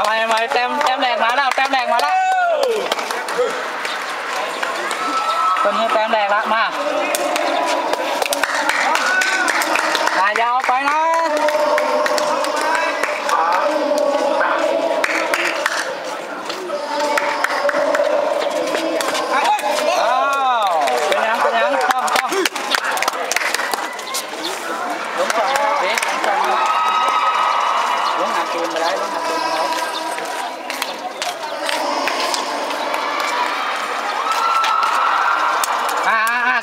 ทำไมทำไมแต้มแต้มแรงมาแล้วแต้มแรงมาแล้วคนนี้แต้มแรงละมาตายาวไปนะอ้าวเป็นยังเป็นยังต้องต้องลงสองเด็กลงสองลง หาเกมไปได้ลงหาเกมไปได้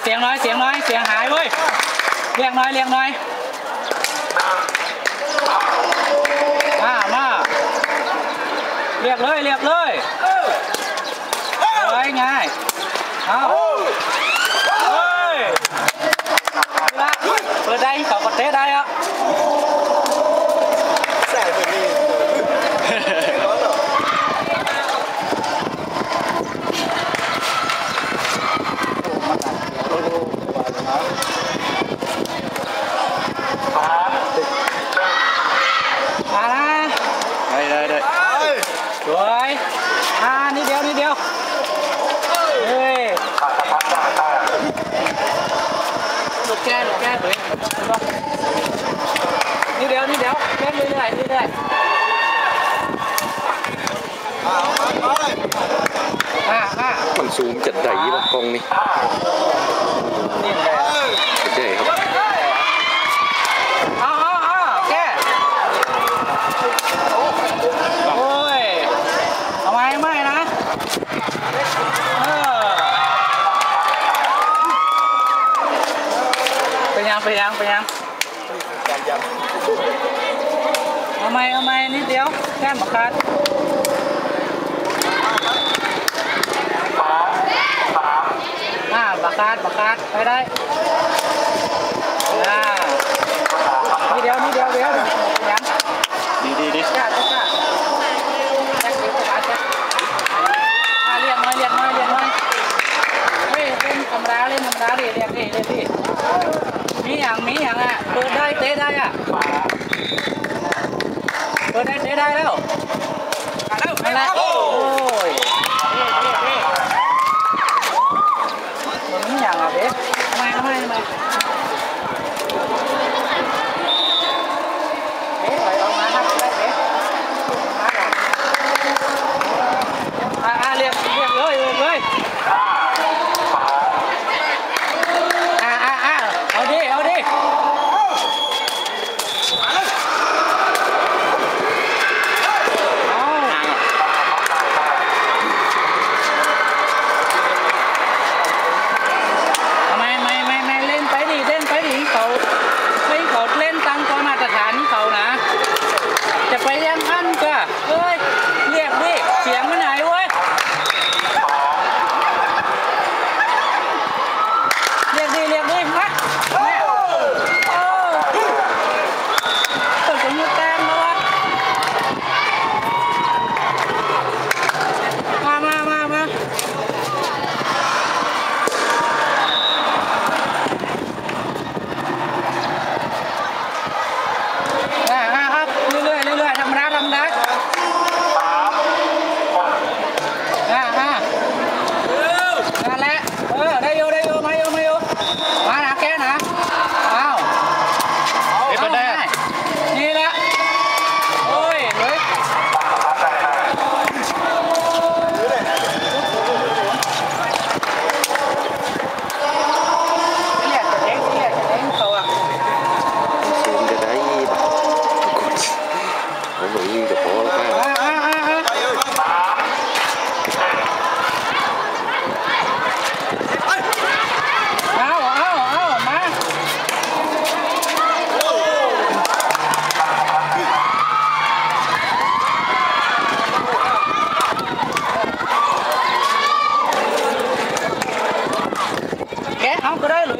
เสียงน้อยเสียงน้อยเสียงหายเว้ยเรียกน้อยเรียกน้อยมามาเรียกเลยเรียกเลยเฮ้ยง่ายเอาเฮ้ยเปิดได้เขาก็เตะได้อะ ใส่ไปนี่ร้อนเหรอ มาละได้ได้ได้ เฮ้ย สวยอ่านิดเดียวนิดเดียวเฮ้ยลูกแก้ลูกแก้ตัวเอง นิดเดียวนิดเดียวเล่นเรื่อยๆเรื่อยเอามาไปๆอ่าอ่ามันซูมจัดใหญ่ละกล้องนี่นี่แหละเฮ้ยจัดใหญ่ครับ เอาเอาเอาแก้โอ้ยเอาไหมไม่นะเออ เป็นยังเป็นยังเป็นยังการยันเอาไหมเอาไหมนิดเดียวแค่มาขาดอ่าบักคาดบักคาดไปได้อ่านี่เดียวนี่เดียวเดียวยังดีดีดีจ้าจ้าจ้าแจ็คเดียวจ้าจ้าอ่าเรียกน้อยเรียกน้อยเรียกน้อยเฮ้ยเล่นธรรมดาเล่นธรรมดาดิเรียกดิเรียกดิ มีอย่างมีอย่างอะเปิดได้เตะได้อะเปิดได้เตะได้แล้วนั่นแหละโอ้ย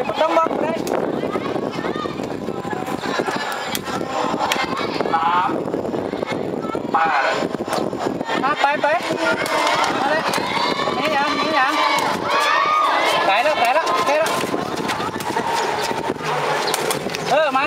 เอาก็ได้เลยไม่ต้องบอกก็ได้มาไปไปมาเลยนี่ยังนี่ยังไก่แล้วไก่แล้วไก่แล้วเออม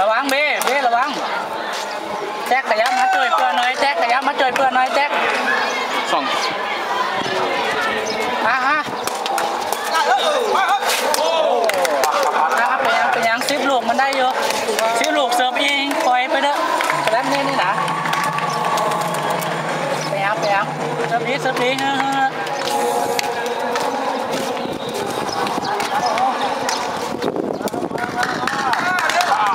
ระวังเบ้เบ้ระวัง แจ็คขยับมาช่วยเพื่อนหน่อย แจ็คขยับมาช่วยเพื่อนหน่อย แจ็คสองอะอะอะเป็นยังเป็นยังซิปลูกมันได้อยู่ซิปลูกเสิร์ฟเองปล่อยไปเด้อแล้วนี่นี่นะไปยังไปยังเสิร์ฟดีเสิร์ฟดีเออเออ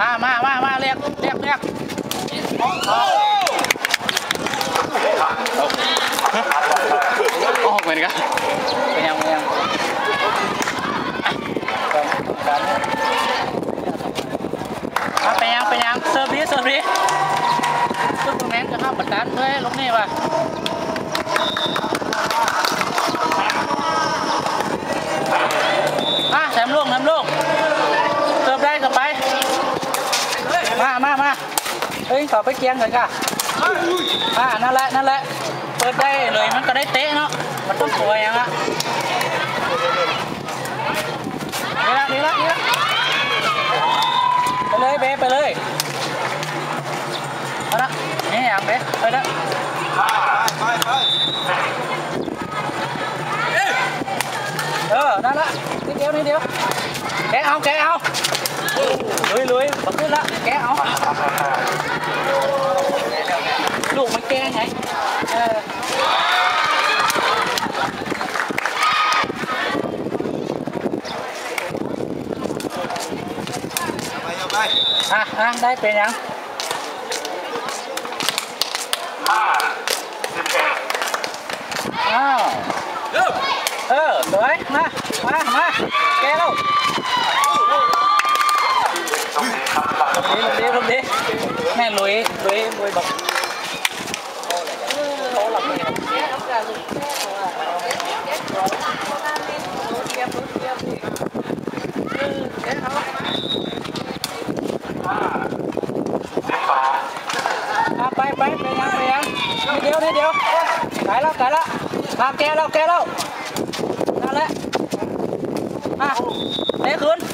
มามามามาเรียก เรียกเรียกออกเหมือนกันไปยังไปยังอะไปยังไปยังเสิร์ฟดีเสิร์ฟดีซึ่งตรงนั้นจะเข้าประกันเฮ้ยลูกนี่ว่ะอะแถมลูกแถมลูกเสิร์ฟได้ก็ไป มามามา เฮ้ยขอไปเกียงกันก่ะอ่านั่นแหละนั่นแหละ เปิดได้เลยมันก็ได้เตะเนาะ มันต้องสวยอย่างละดีละดีละดีละไปเลยเบไปเลยเอาละนี่อย่างเบไปละไปไปเออนั่นละนิดเดียวนิดเดียวแกเอาแกเอา ลุยลุยบังขึ้นละแกะเอาลูกมันแกงไงเออไปเอาไปอะอะได้เป็นยังอ้าวเออสวยมามา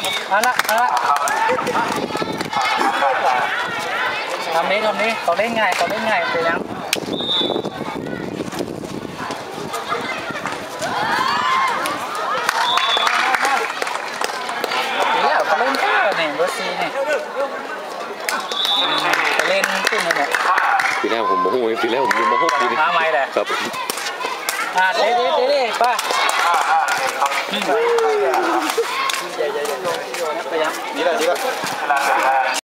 มเยี่ยมาละเอาละทำนี้ทำนี้เขาเล่นง่ายเขาเล่นง่ายไปแล้วเล่นแค่เนี่ยเบอร์ซีเนี่ยเล่นขึ้นเลยเนี่ยปีแรกผมโมโหปีแรกผมยืนโมโหปีนี้มาใหม่เลยครับอ่าเด้เด้เด้เด้ไป้า ไปยังนี่แหละนี่แหละ